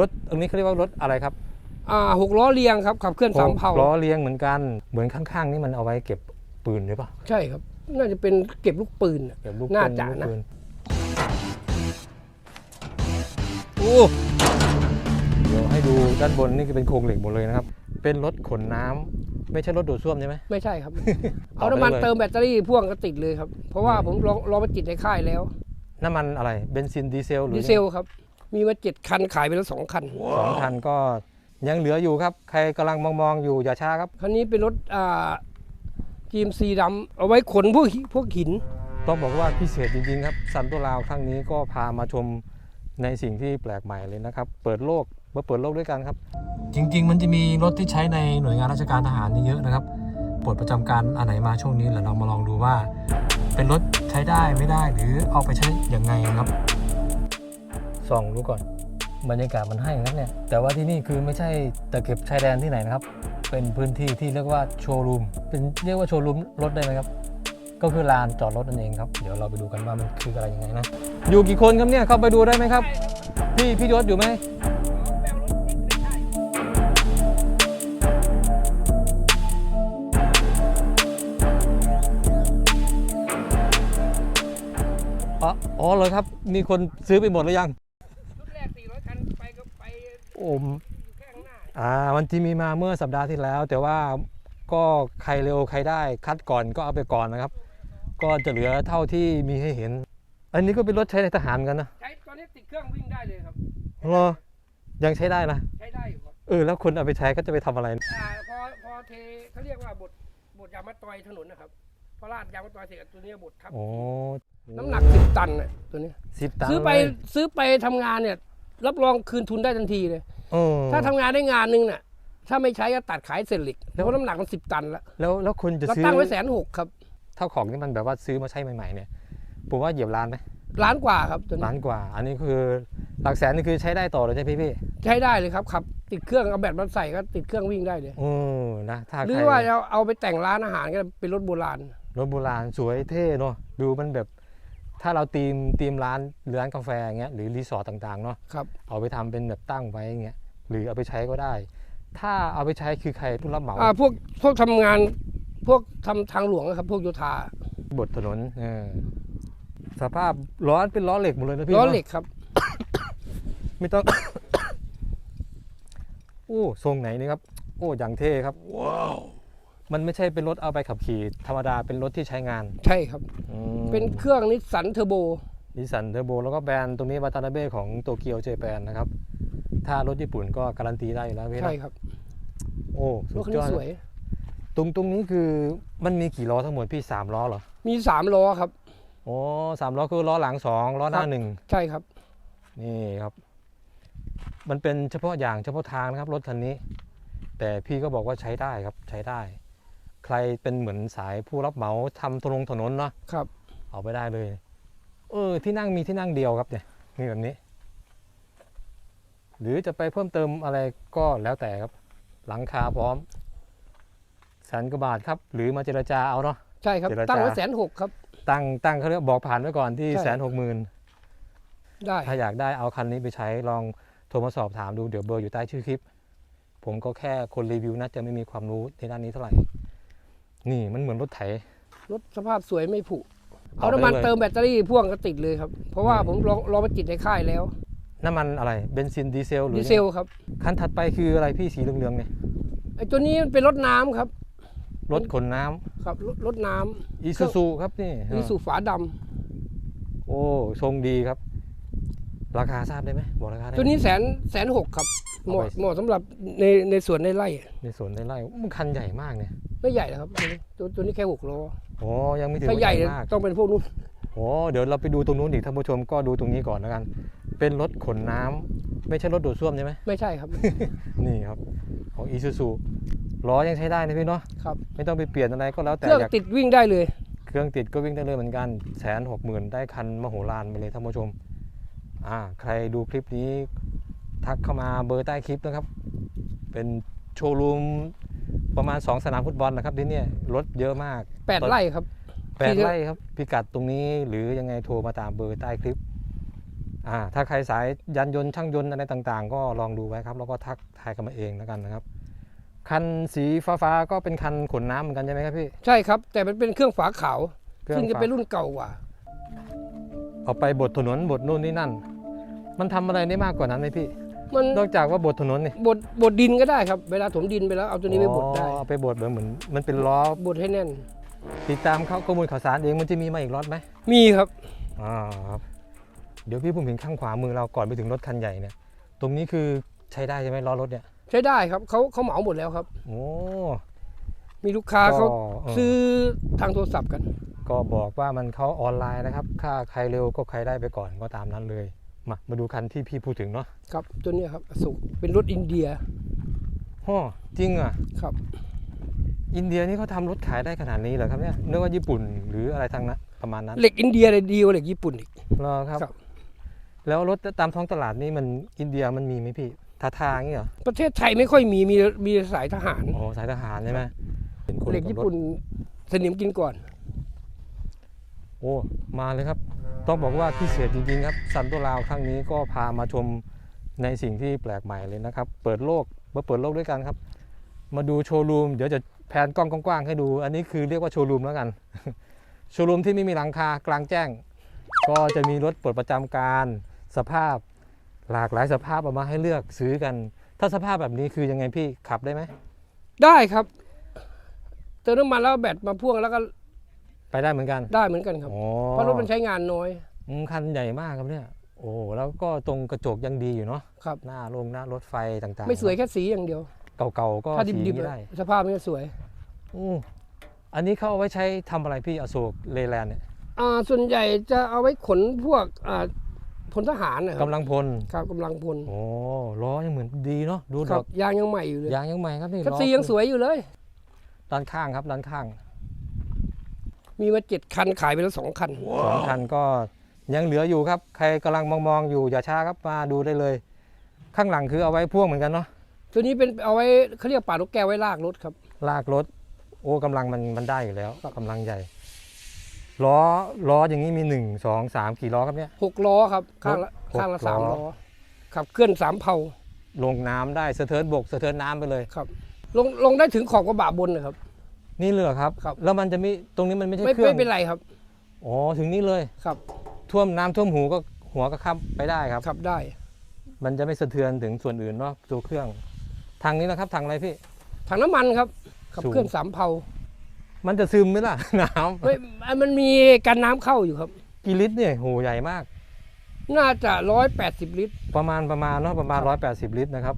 รถตรงนี้เขาเรียกว่ารถอะไรครับอ่าหกล้อเรียงครับขับเคลื่อนสามเผาหกล้อเลี้ยงเหมือนกัน เหมือนข้างๆ นี่มันเอาไว้เก็บปืนหรือเปล่าใช่ครับ น่าจะเป็นเก็บลูกปืนน่ะเก็บลูกน่าปืนจะลูกนะปืนโอ้เดี๋ยวให้ดูด้านบนนี่คือเป็นโครงเหล็กหมดเลยนะครับ เป็นรถขนน้ำไม่ใช่รถดูดซ่วมใช่ไหม ไม่ใช่ครับต่อเอาไปน้ำมันเลยเติมแบตเตอรี่พ่วงก็ติดเลยครับ เพราะว่าผมลองลองไปติดในค่ายแล้ว น้ำมันอะไรเบนซินดีเซลหรือดีเซลครับ มีมาเจ็ดคันขายไปแล้วสองคันสองคันก็ยังเหลืออยู่ครับ ใครกำลังมองๆอยู่อย่าช้าครับ คันนี้เป็นรถอ่า GMC ดำเอาไว้ขนพวกหิพวกหิน ต้องบอกว่าพิเศษจริงๆครับซันตัวลาวครั้งนี้ก็พามาชมในสิ่งที่แปลกใหม่เลยนะครับ เปิดโลกมาเปิดโลกด้วยกันครับ จริง ๆ มันจะมีรถที่ใช้ในหน่วยงานราชการทหารนี่เยอะนะครับปลดประจำการอันไหนมาช่วงนี้เดี๋ยวเรามาลองดูว่า เป็นรถใช้ได้ไม่ได้หรือเอาไปใช้อย่างไงนะครับ ส่องดูก่อนบรรยากาศมันให้ครับเนี่ยแต่ว่าที่นี่คือไม่ใช่ตะเข็บชายแดนที่ไหนนะครับ เป็นพื้นที่ที่เรียกว่าโชว์รูมเป็นเรียกว่าโชว์รูมรถได้ไหมครับ ก็คือลานจอดรถนั่นเองครับ เดี๋ยวเราไปดูกันว่ามันคืออะไรยังไงนะ อยู่กี่คนครับเนี่ยเข้าไปดูได้ไหมครับ พี่พี่ยศอยู่ไหมอ๋ออ๋อเลยครับ มีคนซื้อไปหมดหรือยัง ชุดแรก 400 คันไปก็ไป โอ้มอยู่แค่ข้างหน้าอ่ามันที่มีมาเมื่อสัปดาห์ที่แล้ว แต่ว่าก็ใครเร็วใครได้คัดก่อนก็เอาไปก่อนนะครับ ก็จะเหลือเท่าที่มีให้เห็น อันนี้ก็เป็นรถใช้ในทหารเหมือนกันนะใช้ตอนนี้ติดเครื่องวิ่งได้เลยครับเหรอยังใช้ได้นะใช้ได้อยู่ครับเออแล้วคนเอาไปใช้ก็จะไปทำอะไรอ่าพอพอเทเขาเรียกว่าบดบดยางมะตอยถนนนะครับพอลาดยางมะตอยเสร็จตัวนี้บดครับโอ้น้ำหนักสิบตันน่ะตัวเนี้ยสิบตันซื้อไปเลยซื้อไปทำงานเนี่ย รับรองคืนทุนได้ทันทีเลยเออถ้าทำงานได้งานหนึงน่ะ ถ้าไม่ใช้ก็ตัดขายเศษเหล็กเพราะน้ำหนักมันสิบตันแล้วแล้วแล้วคนจะเราซื้อตั้งไว้แสนหกครับ เท่าของที่มันแบบว่าซื้อมาใช้ใหม่ๆเนี่ยผมว่าเหยียบล้านไหมล้านกว่าครับตัวนี้ล้านกว่า อันนี้คือหลักแสนนี่คือใช้ได้ต่อเลยใช่ไหมพี่ใช้ได้เลยครับขับ ติดเครื่องเอาแบตมาใส่ก็ติดเครื่องวิ่งได้เลยเออนะถ้าหรืใคอรว่าจะเอาไปแต่งร้านอาหารก็เป็นรถโบราณ รถโบราณสวยเท่เนาะดูมันแบบ ถ้าเราตีมตีมร้านร้านกาแฟอย่างเงี้ยหรือรีสอร์ทต่างๆเนาะครับเอาไปทำเป็นแบบตั้งไว้อย่างเงี้ยหรือเอาไปใช้ก็ได้ ถ้าเอาไปใช้คือใครผู้รับเหมาอ่าพวกพวกทำงานพวกทำทางหลวงนะครับ พวกโยธาบดถนนเออสภาพล้อเป็นล้อเหล็กหมดเลยนะพี่ล้อนะเหล็กครับ ไม่ต้อง โอ้ทรงไหนนี่ครับ โอ้อย่างเท่ครับ ว้าว มันไม่ใช่เป็นรถเอาไปขับขี่ธรรมดาเป็นรถที่ใช้งานใช่ครับ อืมเป็นเครื่องนิสสันเทอร์โบ นิสสันเทอร์โบแล้วก็แบรนด์ตรงนี้วาตานาเบ้ของโตเกียวเจแปนนะครับ ถ้ารถญี่ปุ่นก็การันตีได้อยู่แล้วพี่นะใช่ครับโอ้รสุถดคันยนี้อดสวย ตรงตรงนี้คือมันมีกี่ล้อทั้งหมดพี่สามล้อเหรอมีสามล้อครับ โอ้สามล้อคือล้อหลังสองล้อหน้าครับ หนึ่ง ใช่ครับ นี่ครับ มันเป็นเฉพาะอย่างเฉพาะทางนะครับ รถคันนี้ แต่พี่ก็บอกว่าใช้ได้ครับใช้ได้ใค รเป็นเหมือนสายผู้รับเหมาทำถนนถนนเนาะครับ เอาไปได้เลย เออ ที่นั่งมีที่นั่งเดียวครับเนี่ยมีแบบนี้ หรือจะไปเพิ่มเติมอะไรก็แล้วแต่ครับ หลังคาพร้อมแสนกว่าบาทครับ หรือมาเจรจาเอาเนาะ ใช่ครับ เจรจา ตั้งไว้แสนหกครับ ตั้งตั้งเขาเรียกบอกผ่านไว้ก่อนที่ใช่ แสนหกหมื่นได้ ถ้าอยากได้เอาคันนี้ไปใช้ลองโทรมาสอบถามดูเดี๋ยวเบอร์อยู่ใต้ชื่อคลิป ผมก็แค่คนรีวิวนะจะไม่มีความรู้ในด้านนี้เท่าไหร่ นี่มันเหมือนรถไถ รถสภาพสวยไม่ผุ เอาเอาน้ำมันได้เลยเติมแบตเตอรี่พ่วงก็ติดเลยครับ เพราะว่าผมลองลองไปติดในค่ายแล้ว น้ำมันอะไร เบนซินดีเซลหรือดีเซลครับ คันถัดไปคืออะไรพี่สีเหลืองๆเนี่ย ไอ้ตัวนี้มันเป็นรถน้ำครับ รถขนน้ำครับ รถรถน้ำอีซูซูครับนี่มีสูบฝาดำ โอ้ ทรงดีครับ ราคาทราบได้ไหมบอกราคาได้ไหมตัวนี้แสนแสนหกครับ เหมาะเอาไปเหมาะสำหรับในในสวนในไร่ ในสวนในไร่ มันคันใหญ่มากเนี่ย ไม่ใหญ่นะครับตัวนี้ตัวตัวนี้แค่หกล้อโอ้ยังไม่ถึงถ้าว่าใหญ่มากต้องเป็นพวกนู้นโอ้เดี๋ยวเราไปดูตรงนู้นอีกท่านผู้ชมก็ดูตรงนี้ก่อนแล้วกัน เป็นรถขนน้ำไม่ใช่รถดูดซ่วมใช่ไหมไม่ใช่ครับ นี่ครับ ของอีซูซูล้อยังใช้ได้นะพี่เนาะครับไม่ต้องไปเปลี่ยนอะไรก็แล้วเคแต่รื่องอยากติดวิ่งได้เลย เครื่องติดก็วิ่งได้เลยเหมือนกันแสนหกหมื่นได้คันมโหฬารไปเลยท่านผู้ชมอ่าใครดูคลิปนี้ทักเข้ามาเบอร์ใต้คลิปนะครับ เป็นโชว์รูม ประมาณ 2 สนามฟุตบอลนะครับที่เนี่ยรถเยอะมากแปดไร่ครับ แปดที่เยอะไร่ครับพิกัดตรงนี้หรือยังไงโทรมาตามเบอร์ใต้คลิปอ่าถ้าใครสายยันยนต์ช่างยนต์อะไรต่างๆ ก็ลองดูไว้ครับ แล้วก็ทักทายกันมาเองแล้วกันนะครับ คันสีฟ้าๆก็เป็นคันขนน้ำเหมือนกันใช่ไหมครับพี่ ใช่ครับ แต่มันเป็นเครื่องฝาขาวเครื่อซึ่งจะฝาเป็นรุ่นเก่ากว่า เอาไปบดถนนบดนู่นนี่นั่น มันทำอะไรได้มากกว่านั้นไหมพี่ มันนอกจากว่าบดถนนนี่บดบดดินก็ได้ครับ เวลาถมดินไปแล้วเอาตัวนี้ไปบดได้อ๋อเอาไปบดเหมือนเหมือนมันเป็นล้อบดให้แน่น ติดตามเข้าข้อมูลข่าวสารเองมันจะมีมาอีกรถไหมมีครับอ่าครับเดี๋ยวพี่ผมเห็นข้างขวามือเราก่อนไปถึงรถคันใหญ่เนี่ยตรงนี้คือใช้ได้ใช่ไหมล้อรถเนี่ย ใช้ได้ครับเขาเขาเหมาหมดแล้วครับโอ้มีลูกค้าเขาก็เออซื้อทางโทรศัพท์กัน ก็บอกว่ามันเขาออนไลน์นะครับ ค่าใครเร็วก็ใครได้ไปก่อนก็ตามนั้นเลย มามาดูคันที่พี่พูดถึงเนาะครับตัวเนี้ยครับอสุเป็นรถอินเดียฮ่อจริงอะครับ อินเดียนี่เขาทำรถขายได้ขนาดนี้เหรอครับเนี่ยนึกว่าญี่ปุ่นหรืออะไรทางนั้นประมาณนั้นเหล็กอินเดียเลยดีกว่าเหล็กญี่ปุ่นอีกเหรอครับครับแล้วรถตามท้องตลาดนี่มันอินเดียมันมีไหมพี่ทาทางี้เหรอประเทศไทยไม่ค่อยมีมีมีสายทหารโอ้สายทหารใช่ไหมห็นคนเหล็กขับญี่รถปุ่นสนิมกินก่อน โอ้มาเลยครับ ต้องบอกว่าพิเศษจริงๆครับซันโตลาวครั้งนี้ก็พามาชมในสิ่งที่แปลกใหม่เลยนะครับ เปิดโลกมาเปิดโลกด้วยกันครับ มาดูโชว์รูมเดี๋ยวจะแผนกล้องกว้างๆให้ดู อันนี้คือเรียกว่าโชว์รูมแล้วกัน โชว์รูมที่ไม่มีหลังคากลางแจ้ง ก็จะมีรถปลดประจำการสภาพหลากหลายสภาพออกมาให้เลือกซื้อกัน ถ้าสภาพแบบนี้คือยังไงพี่ขับได้ไหมได้ครับเติมน้ำมันแล้วแบตมาพ่วงแล้วก็ ไปได้เหมือนกันได้เหมือนกันครับ อ๋อเพราะรถมันใช้งานน้อยอืมคันใหญ่มากครับเนี่ย โอ้แล้วก็ตรงกระจกยังดีอยู่เนาะครับ หน้าลงหน้ารถไฟต่างๆไม่สวยแค่สีอย่างเดียว เก่าๆก็ถ้าสีดิบไม่ๆได้สภาพมันจะสวยอู้อันนี้เขาเอาไว้ใช้ทำอะไรพี่อโศกเลแลนด์เนี่ยอ่าส่วนใหญ่จะเอาไว้ขนพวกอ่าพลทหารนะครักำลังพล ครับกำลังพลโอ้ล้อยังเหมือนดีเนาะดูคดรัอบกยางยังใหม่อยู่เลยยางยังใหม่ครับนี่คัตล้อซียังสวยอยู่เลยด้านข้างครับด้านข้าง มีมาเจ็ดคันขายไปแล้วสองคัน สองคันก็ยังเหลืออยู่ครับ ใครกำลังมองๆอยู่อย่าช้าครับมาดูได้เลย ข้างหลังคือเอาไว้พ่วงเหมือนกันเนาะตัวนี้เป็นเอาไว้เขาเรียกป่านกแก้วไว้ลากรถครับ ลากรถ โอ้กำลังมันมันได้อยู่แล้วกำลังใหญ่ล้อล้ออย่างนี้มีหนึ่งสองสามกี่ล้อครับเนี่ย หกล้อครับ ข้างละหกข้างละล้อสามล้อขับเคลื่อนสามเผาลงน้ำได้สะเทินบกสะเทินน้ำไปเลย ครับ ลงลงได้ถึงขอบกระบะบนนะครับ นี่เลยเหรอครับ ครับ แล้วมันจะมีตรงนี้มันไม่ใช่ไม่เครื่อไม่งเป็นไรครับอ๋อถึงนี่เลย ครับท่วมน้ำท่วมหูก็หัวก็ค้ำไปได้ครับ ขับได้ มันจะไม่สะเทือนถึงส่วนอื่นเนาะตัวเครื่องทางนี้นะครับทางอะไรพี่ ถังน้ำมันครับขับสูง เคลื่อนสามเผามันจะซึมไหมล่ะ น้ไม่มันมีการน้ำเข้าอยู่ครับำกี่ลิตรเนี่ยโหใหญ่มาก น่าจะร้อยแปดสิบลิตร ประมาณประมาณเนาะประมาณ 180 ลิตรนะครับ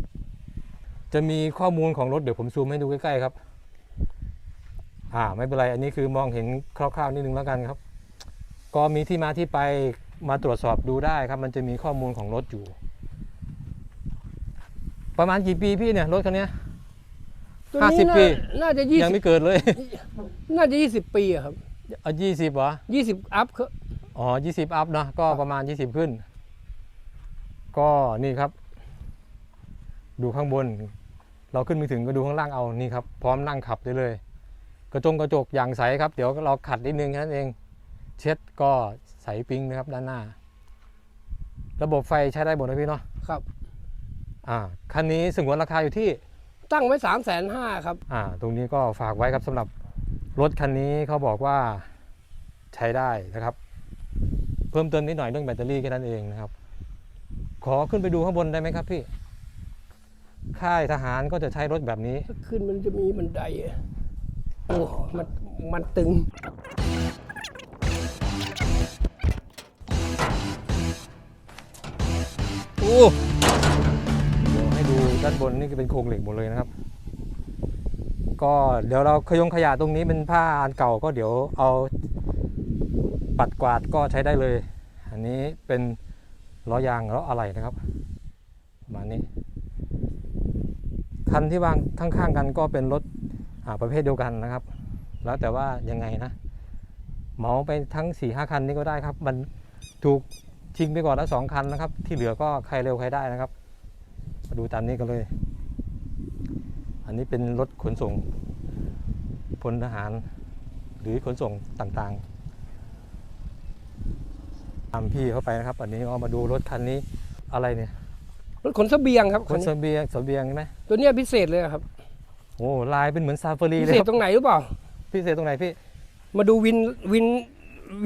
จะมีข้อมูลของรถเดี๋ยวผมซูมให้ดูใกล้ๆครับ อ่าไม่เป็นไรอันนี้คือมองเห็นคร่าวๆนิดนึงแล้วกันครับ ก็มีที่มาที่ไปมาตรวจสอบดูได้ครับ มันจะมีข้อมูลของรถอยู่ ประมาณกี่ปีพี่เนี่ยรถคันเนี้ย ตัวห้าสินี้บปีน่าน่าจะยี่ยังสิบไม่เกิดเลยน่าจะยี่สิบปีอะครับเอายี่สิบเหรอ ยี่สิบอัพครับ อ๋อยี่สิบอัพเนาะ ก็ประมาณยี่สิบขึ้น ก็นี่ครับ ดูข้างบน เราขึ้นไปถึงก็ดูข้างล่างเอา นี่ครับ พร้อมนั่งขับได้เลย กระจงกระจกอย่างใสครับ เดี๋ยวเราขัดนิดนึงแค่นั้นเอง เช็ดก็ใสปิ้งนะครับด้านหน้า ระบบไฟใช้ได้หมดนะพี่เนาะครับ อ่าคันนี้สงวนราคาอยู่ที่ตั้งไว้สามแสนห้าครับ อ่า ตรงนี้ก็ฝากไว้ครับสำหรับรถคันนี้เขาบอกว่าใช้ได้นะครับ เพิ่มเติมนิดหน่อยเรื่องแบตเตอรี่แค่นั้นเองนะครับ ขอขึ้นไปดูข้างบนได้ไหมครับพี่ ค่ายทหารก็จะใช้รถแบบนี้ถ้าขึ้นมันจะมีบันไดอะ โอ้ มัน มันตึง โอ้เดี๋ยวให้ดูด้านบนนี่ก็เป็นโครงเหล็กหมดเลยนะครับ ก็เดี๋ยวเราขยงขยะตรงนี้เป็นผ้าอันเก่าก็เดี๋ยวเอาปัดกวาดก็ใช้ได้เลย อันนี้เป็นล้อยางล้ออะไรนะครับประมาณนี้คันที่วางข้างๆกันก็เป็นรถ ประเภทเดียวกันนะครับ แล้วแต่ว่ายังไงนะเหมาไปทั้ง4ี่ห้าคันนี้ก็ได้ครับ มันถูกชิงไปก่อนแล้วสองคันนะครับ ที่เหลือก็ใครเร็วใครได้นะครับ มาดูตามนี้กันเลย อันนี้เป็นรถขนส่งพลทหาร หรือขนส่งต่างตามพี่เข้าไปนะครับ อันนี้ก็มาดูรถคันนี้อะไรเนี่ยรถขนเสบียงครับขคันนเสนี้บียงเสบียงใช่ไหมตัวเนี้ยพิเศษเลยครับโอ้ลายเป็นเหมือนซาฟารีพิเลยเศคษรับตรงไหนหรือเปล่า พิเศษตรงไหนพี่มาดูวินวิน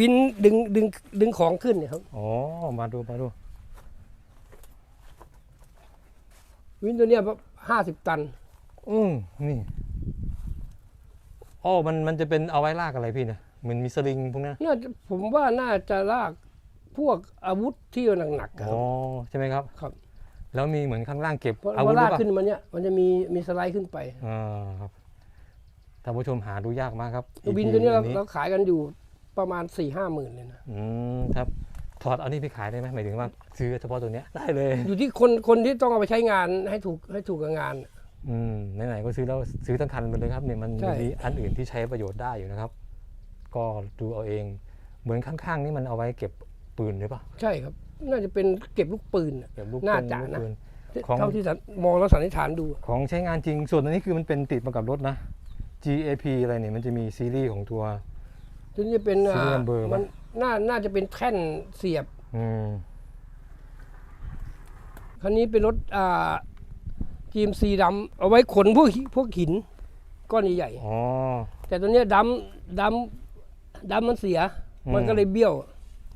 วินดึงดึงดึงของขึ้นเนี่ยครับ อ๋อมาดูมาดูวินตัวเนี้ยห้าสิบตัน อืมนี่อ๋อมันมันจะเป็นเอาไว้ลากอะไรพี่เนี่ยเหมือนมีสลิงพวกเนี้ยน่าจะผมว่าน่าจะลากพวกอาวุธที่หนักๆอะคอ๋รัอบใช่ไหมครับ ครับ แล้วมีเหมือนข้างล่างเก็บเพราะอาวุว่าธหรืลาอกเปล่าขึ้นมาเนี่ยมันจะมีมีสไลด์ขึ้นไปอ่าครับท่านผู้ชมหาดูยากมากครับวิน EP ตัวเนี้ยเรานี้เราขายกันอยู่ประมาณ4ี่ห้าหมื่นเลยนะอืมครับถอดเอานี่ไปขายได้ไหมหมายถึงว่าซื้อเฉพาะตัวเนี้ยได้เลย อยู่ที่คนคนที่ต้องเอาไปใช้งานให้ถูกให้ถูกกับงาน อืมไหนๆก็ซื้อแล้วซื้อทั้งคันไปเลยครับเนี่ยมันใช่ มีอันอื่นที่ใช้ประโยชน์ได้อยู่นะครับ ก็ดูเอาเอง เหมือนข้างๆนี่มันเอาไว้เก็บปืนหรือเปล่า ใช่ครับ น่าจะเป็นเก็บลูกปืนอะเก็บลูกน่าปืนจะลูกนะปืนของเท่าที่สันมองแล้วสันนิษฐานดู ของใช้งานจริงส่วนอันนี้คือมันเป็นติดมากับรถนะ GAP อะไรเนี่ยมันจะมีซีรีส์ของตัวตัวนี้จะเป็นซื้ออ่าเบอร์ปะมันน่าน่าจะเป็นแท่นเสียบอืมคันนี้เป็นรถอ่า GMC ดำเอาไว้ขนพวกหิพวกหินก้อนใหญ่อ๋อๆแต่ตัวเนี้ยดำดำดำมันเสียอืมมันก็เลยเบี้ยว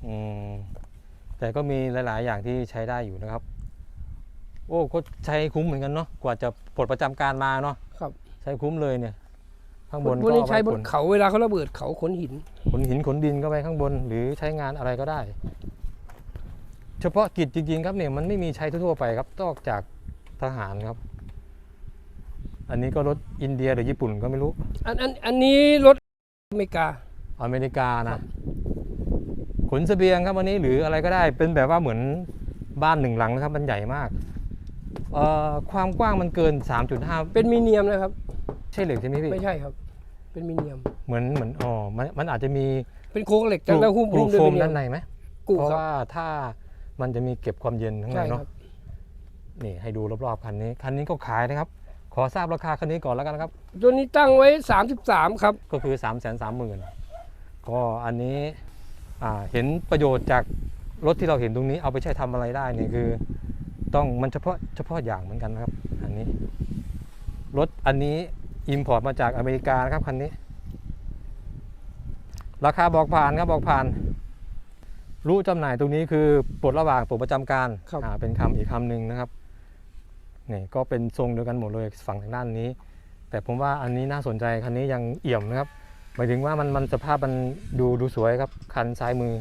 อืม แต่ก็มีหลาย ๆ อย่างที่ใช้ได้อยู่นะครับ โอ้ก็ใช้คุ้มเหมือนกันเนาะกว่าจะปลดประจำการมาเนาะครับ ใช้คุ้มเลยเนี่ย ข้างบนพวกก็นี้เอาใช้ไว้บขนนเขาเวลาเขาระเบิดเขาขนหินขนหินขนดินก็ไปข้างบน หรือใช้งานอะไรก็ได้ เฉพาะกิจจริง ๆ ครับเนี่ยมันไม่มีใช้ทั่ว ๆ ไปครับนอกจากทหารครับ อันนี้ก็รถอินเดียหรือญี่ปุ่นก็ไม่รู้ อันอันอันนี้รถอเมริกา อเมริกาครันะบ ขนเสบียงครับวันนี้หรืออะไรก็ได้เป็นแบบว่าเหมือนบ้านหนึ่งหลังนะครับ มันใหญ่มากเอ่อความกว้างมันเกิน 3.5 เป็นมีเนียมนะครับ ใช่เหล็กใช่ไหมพี่ไม่ใช่ครับ เป็นมีเนียม เหมือนเหมือนอ๋อมันมันอาจจะมีเป็นโครงเหล็กแต่แล้วหุ้มปลูหุ้กมด้วยโฟมีมเนียด้ามนในไหมกูเพราะครับว่าถ้ามันจะมีเก็บความเย็นข้างในใช่คเนาะรับนี่ให้ดูรอบๆคันนี้คันนี้ก็ขายนะครับ ขอทราบราคาคันนี้ก่อนแล้วกันนะครับ ตัวนี้ตั้งไว้ 33 ครับก็คือ 3 3 0 0 0 0ก็อันนี้อ่า เห็นประโยชน์จากรถที่เราเห็นตรงนี้เอาไปใช้ทำอะไรได้เนี่ยคือ ต้องมันเฉพาะเฉพาะอย่างเหมือนกันนะครับ อันนี้รถอันนี้อิมพอร์ตมาจากอเมริกานะครับคันนี้ ราคาบอกผ่านครับบอกผ่าน รู้จำหน่ายตรงนี้คือปลดระหว่างปลดประจำการครับอ่าเป็นคำอีกคำหนึ่งนะครับนี่ก็เป็นทรงเดียวกันหมดเลยฝั่งทางด้านนี้ แต่ผมว่าอันนี้น่าสนใจคันนี้ยังเอี่ยมนะครับ หมายถึงว่ามันมันสภาพมันดูดูสวยครับคันซ้ายมือ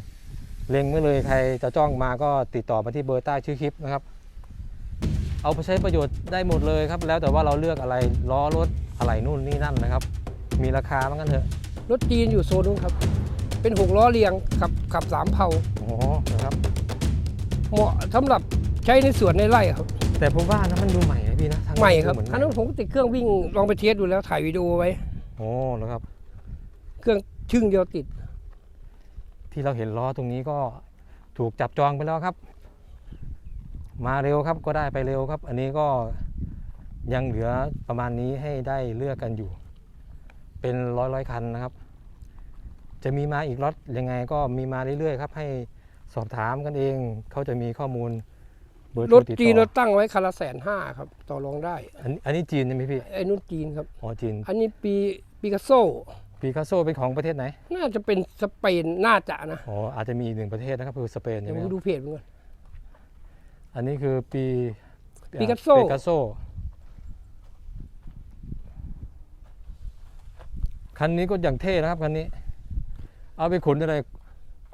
เล็งไว้เลยใครจะจ้องมาก็ติดต่อมาที่เบอร์ใต้ชื่อคลิปนะครับ เอาไปใช้ประโยชน์ได้หมดเลยครับ แล้วแต่ว่าเราเลือกอะไรล้อรถอะไรนู่นนี่นั่นนะครับ มีราคาเหมือนกันเถอะรถจีนอยู่โซนนู้นครับ เป็นหกล้อเรียงขับขับสามเผาโอ้โหนะครับ เหมาะสำหรับใช้ในสวนในไร่ครับ แต่ผมว่านะมันดูใหม่นะพี่นะทางใหม่ครับดูเอนอันนั้นผมติดเครื่องวิ่งลองไปเทสดูแล้วถ่ายวิดีโอไว้โอ้แล้วครับ เครื่องชึ่งเดียวติด ที่เราเห็นล้อตรงนี้ก็ถูกจับจองไปแล้วครับ มาเร็วครับก็ได้ไปเร็วครับ อันนี้ก็ยังเหลือประมาณนี้ให้ได้เลือกกันอยู่ เป็นร้อยร้อยคันนะครับ จะมีมาอีกล็อตยังไงก็มีมาเรื่อยๆครับ ให้สอบถามกันเองเขาจะมีข้อมูลเบอร์โทรรถติดจีนต่เราอตั้งไว้คันละแสนห้าครับ ต่อรองได้ อันอันนี้จีนใช่ไหมพี่ไอ้นุ่นจีนครับอ๋อจีน อันนี้ปีปีกัสโซ ปีคาโซเป็นของประเทศไหนน่าจะเป็นสเปนน่าจะนะอ๋ออาจจะมีอีกหนึ่งประเทศนะครับคือสเปนเดี๋ใช่ยวไหผมมครับดูเพจมันก่อน อันนี้คือปี Picasso ปิกัสโซคันนี้ก็อย่างเท่นะครับคันนี้ เอาไปขนอะไร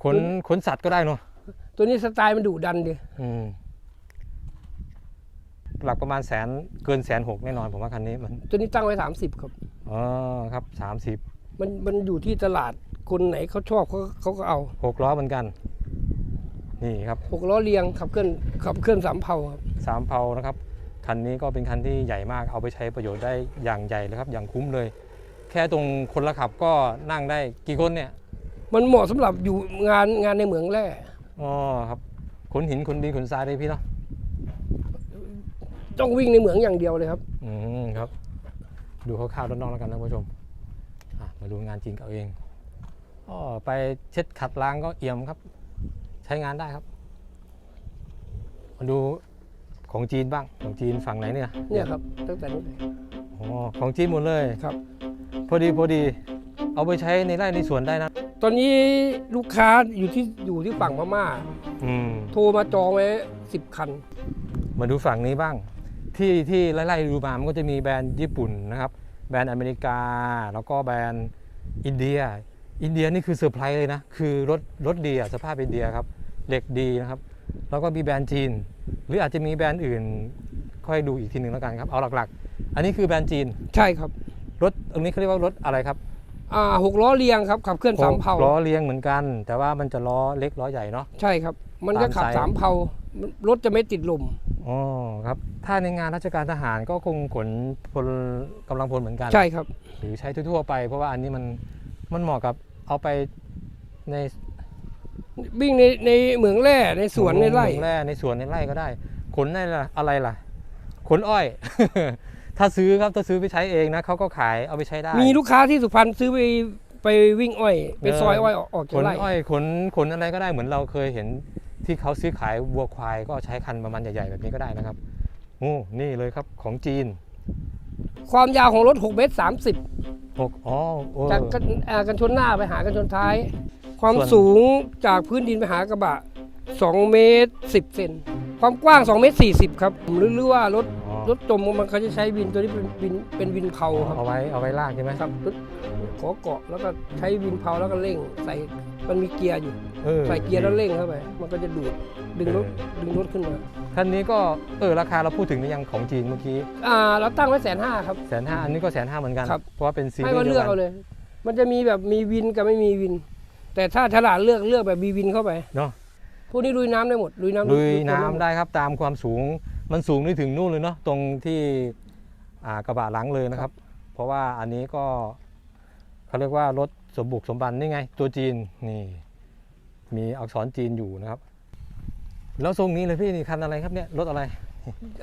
ขนขนสัตว์ก็ได้เนาะตัวนี้สไตล์มันดุดันดีอืมหลักประมาณแสนเกินแสนหกแน่นอนผมว่าคันนี้มัน ตัวนี้ตั้งไว้ 30 ครับ อ๋อครับสามสิบ มันมันอยู่ที่ตลาดคนไหนเขาชอบเขาเขาก็เอาหกล้อเหมือนกัน นี่ครับหกล้อเรียงขับเคลื่อนขับเคลื่อนสามเผาครับสามเพานะครับคันนี้ก็เป็นคันที่ใหญ่มากเอาไปใช้ประโยชน์ได้อย่างใหญ่เลยครับ อย่างคุ้มเลย แค่ตรงคนละขับก็นั่งได้กี่คนเนี่ย มันเหมาะสำหรับอยู่งานงานในเหมืองแร่อ๋อครับขนหินขนดินขนทรายเลยพี่เนาะต้องวิ่งในเหมืองอย่างเดียวเลยครับ อืมครับ ดูคร่าวๆด้านนอกแล้วกันนะคุณผู้ชมอะ มาดูงานจริงเอาเองอ๋อไปเช็ดขัดล้างก็เอี่ยมครับ ใช้งานได้ครับ มาดูของจีนบ้างของจีนฝั่งไหนเนี่ยเนี่ยครับตั้งแต่นี้เลยอ๋อของจีนหมดเลยครับ พอดีพอดี เอาไปใช้ในไร่ในสวนได้นะ ตอนนี้ลูกค้าอยู่ที่อยู่ที่ฝั่งพม่าอืมโทรมาจองไว้สิบคัน มาดูฝั่งนี้บ้าง ที่ที่ไล่ๆดูมามันก็จะมีแบรนด์ญี่ปุ่นนะครับ แบรนด์อเมริกา แล้วก็แบรนด์อินเดีย อินเดียนี่คือเซอร์ไพรส์เลยนะ คือรถรถดีอะสภาพอินเดียครับเหล็กดีนะครับ แล้วก็มีแบรนด์จีน หรืออาจจะมีแบรนด์อื่น ค่อยดูอีกทีหนึ่งแล้วกันครับ เอาหลักๆ อันนี้คือแบรนด์จีน ใช่ครับ รถตรงนี้เขาเรียกว่ารถอะไรครับอ่าหกล้อเรียงครับขับเคลื่อนสามเผาล้อเลี้ยงเหมือนกัน แต่ว่ามันจะล้อเล็กล้อใหญ่เนาะ ใช่ครับ มันจะขับตามไซส์สามเผารถจะไม่ติดลม อ๋อครับ ถ้าในงานราชการทหารก็คงขนพลกำลังพลเหมือนกัน ใช่ครับ หรือใช้ทั่วๆไป เพราะว่าอันนี้มันมันเหมาะกับเอาไปในวิ่งในในเหมืองแร่ในสวนในไร่เมืองแร่ในสวนในไร่ก็ได้ ขนในละอะไรล่ะ ขนอ้อย ถ้าซื้อครับถ้าซื้อไปใช้เองนะเขาก็ขายเอาไปใช้ได้ มีลูกค้าที่สุพรรณซื้อไปไปวิ่งอ้อย ไปเออซอยอ้อยออกออกขจากนไร่อ้อยขนขนอะไรก็ได้เหมือนเราเคยเห็น ที่เขาซื้อขายวัวควายก็ใช้คันประมาณใหญ่ๆแบบนี้ก็ได้นะครับโอ้นี่เลยครับของจีน ความยาวของรถ 6 เมตร 30หกอ๋อโอ้จากกันอ่ากันชนหน้าไปหากันชนท้าย ความส่วนสูงจากพื้นดินไปหากระบะ 2 เมตร 10 เซน ความกว้าง 2 เมตร 40 ครับ หรือหรือว่า รถอ๋อ รถจมมันเขาจะใช้วินตัวนี้เป็นวินเป็นวินเผาครับเอาไว้เอาไว้ลากใช่ไหมครับรถขอเกาะแล้วก็ใช้วินเผาแล้วก็เร่ง ใส่มันมีเกียร์อยู่ออใส่เกียร์แล้วเร่งเข้าไปมันก็จะดูดดึงรถเออดึงรถขึ้นมาคันนี้ก็เออราคาเราพูดถึงหรือยังของจีนเมื่อกี้อ่าเราตั้งไว้แสนห้าครับแสนห้าอันนี้ก็แสนห้าเหมือนกันครับเพราะว่าเป็นซีรีให้ส์มาเดีเลืยอกวกัเอานเลย มันจะมีแบบมีวินกับไม่มีวิน แต่ถ้าฉลาดเลือกเลือกแบบมีวินเข้าไปเนาะพวกนี้ลุยน้ำได้หมดลุยน้ำลุยตัวน้ำได้ครับตามความสูง มันสูงได้ถึงนู่นเลยเนาะตรงที่อ่ากระบะหลังเลยนะครับ เพราะว่าอันนี้ก็เขาเรียกว่ารถสมบุกสมบันนี่ไง ตัวจีนนี่ มีอักษรจีนอยู่นะครับ แล้วทรงนี้เลยพี่นี่คันอะไรครับเนี่ยรถอะไร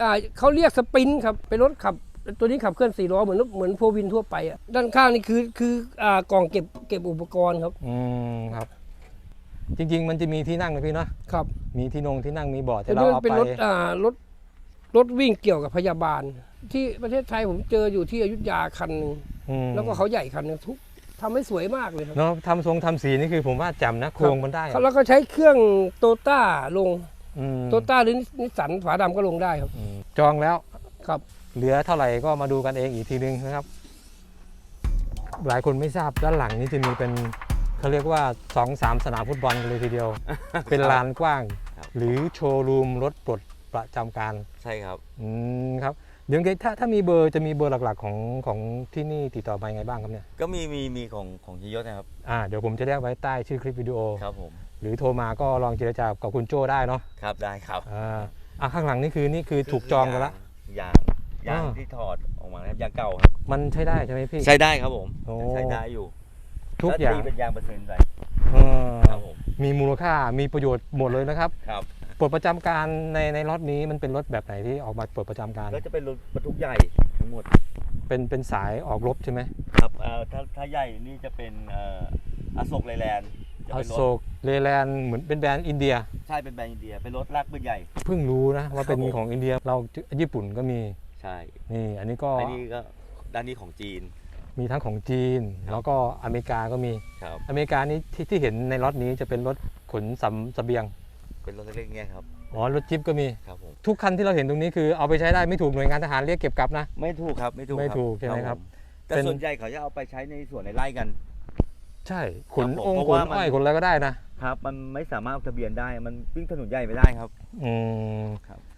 อ่าเขาเรียกสปรินท์ครับเป็นรถขับตัวนี้ขับเคลื่อนสี่ล้อเหมือนรถเหมือนโฟวินทั่วไปอะด้านข้างนี่คือคืออ่ากล่องเก็บเก็บอุปกรณ์ครับอืมครับ จริง ๆ มันจะมีที่นั่งนะพี่เนาะครับ มีที่นงที่นั่งมีเบาะตัแต่วเรานี้มันเอาเป็นไปรถอ่ารถ รถวิ่งเกี่ยวกับพยาบาล ที่ประเทศไทยผมเจออยู่ที่อยุธยาคันหนึ่งอืมแล้วก็เขาใหญ่คันหนึงทุกทำให้สวยมากเลยครับเนาะทำทรงทำสีนี่คือผมว่าจำนะโครงมันได้อะแล้วก็ใช้เครื่องโตต้าลงอืมโตต้าหรือนิสสันฝาดำก็ลงได้ครับอืมจองแล้วครับ เหลือเท่าไหร่ก็มาดูกันเองอีกทีนึงนะครับ หลายคนไม่ทราบด้านหลังนี้จะมีเป็นเขาเรียกว่าสองสามสนามฟุตบอลกันเลยทีเดียว เป็นลานกว้าง ครับ หรือโชว์รูมรถปลด ประจำการใช่ครับ อืมครับเดี๋ยวถ้าถ้ามีเบอร์จะมีเบอร์หลักๆของของที่นี่ติดต่อมายังไงบ้างครับเนี่ยก็มีมีมีของของฮิยศนะครับอ่าเดี๋ยวผมจะแยกไว้ใต้ชื่อคลิปวิดีโอ ครับผมหรือโทรมาก็ลองเจรจากับคุณโจ้ได้เนาะครับได้ครับอ่าอะข้างหลังนี่คือนี่คือถูกจองกันละ ยางยางอ่า ที่ถอดออกมานะครับยางเก่าครับ มันใช้ได้ใช่ไหมพี่ ใช้ได้ครับผมโอ้ใช้ได้อยู่ทุกอย่างแล้วตีเป็นยางเปอร์เซ็นต์ไปเออครับผมมีมูลค่ามีประโยชน์หมดเลยนะครับ ครับ ปลดประจำการในในรถนี้มันเป็นรถแบบไหนที่ออกมาปลดประจำการ ก็จะเป็นรถบรรทุกใหญ่ทั้งหมดเป็นเป็นสายออกรบใช่ไหมครับเอ่อถ้าถ้าใหญ่นี่จะเป็นเอ่ออโศกไลแลนด์จะอเป็นรโศถกเลแลนด์เหมือนเป็นแบรนด์อินเดีย ใช่เป็นแบรนด์อินเดียเป็นรถลากปืนใหญ่ เพิ่งรู้นะว่าเป็นครับผม ของอินเดียเราญี่ปุ่นก็มีใช่นี่อันนี้ก็อันนี้ก็ด้านนี้ของจีนมีทั้งของจีน แล้วก็อเมริกาก็มีครับอเมริกานี้ที่ที่เห็นในรถนี้จะเป็นรถขนสำเสบียง เป็นรถเล็กๆเงี้ยครับอ๋อรถจิ๊บก็มี ครับผมทุกคันที่เราเห็นตรงนี้คือเอาไปใช้ได้ไม่ถูกหน่วยงานทหารเรียกเก็บกลับนะ ไม่ถูกครับไม่ถูกไม่ครับถูกใช่ไหมครับผมแต่เป็น ส่วนใหญ่เขาจะเอาไปใช้ในส่วนในไร่กัน ใช่ขนครับผมองค์เพราะขนว่ามัน อ้อยขนอะไรก็ได้นะครับ มันไม่สามารถเอาทะเบียนได้มันวิ่งถนนใหญ่ไม่ได้ครับอืม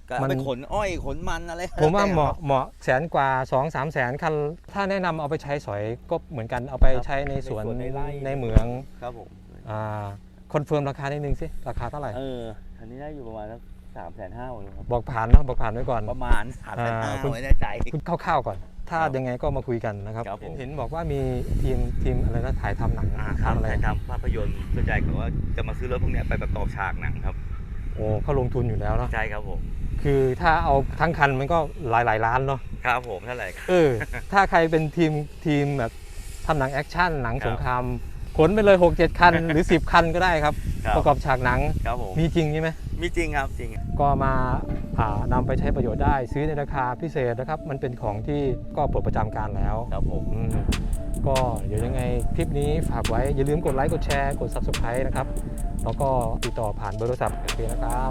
ก็มัเอานไปขนอ้อยขนมันอะไรผมว่าแล้วแต่เหมาะเหมาะแสนกว่า2องสามแสนคันถ้าแนะนำเอาไปใช้สอยก็เหมือนกันเอาไปใช้ในสวนในเหมืองครับผม อ่า คอนเฟิร์มราคานิดนึงสิราคาเท่าไหร่ เอออันนี้ได้อยู่ประมาณสักสามแสนห้าครับบอกผ่านเนาะบอกผ่านไว้ก่อน ประมาณสามแสนห้าอ่าคุณ ไว้ในใจ คุณคร่าวๆก่อน ถ้าครับยังไงก็มาคุยกันนะครับครับผม เห็นบอกว่ามีทีมทีมอะไรนะถ่ายทำหนังอ่าครับทำอะไรถ่ายทำภาพยนตร์ส่วนใหญ่เขาว่าจะมาซื้อรถพวกเนี้ยไปประกอบฉากหนังครับ โอ้เขาลงทุนอยู่แล้วเนาะใช่ครับผม คือถ้าเอาทั้งคันมันก็หลายหลายๆล้านเนาะครับผมเท่าไหร่ครับ เออ ถ้าใครเป็นทีมทีมแบบทำหนังแอคชั่นหนังครับ สงคราม ขนไปเลย 6 7 คัน หรือ 10 คันก็ได้ครับ ครับประกอบฉากหนัง ครับผมมีจริงใช่ไหม มีจริงครับจริงก็มาอ่านำไปใช้ประโยชน์ได้ ซื้อในราคาพิเศษนะครับ มันเป็นของที่ก็ปลดประจำการแล้วครับผม อืมก็เดี๋ยวยังไงคลิปนี้ฝากไว้ อย่าลืมกดไลค์ กดแชร์ กด Subscribe นะครับ แล้วก็ติดต่อผ่านเบอร์โทรศัพท์โอเคนะครับ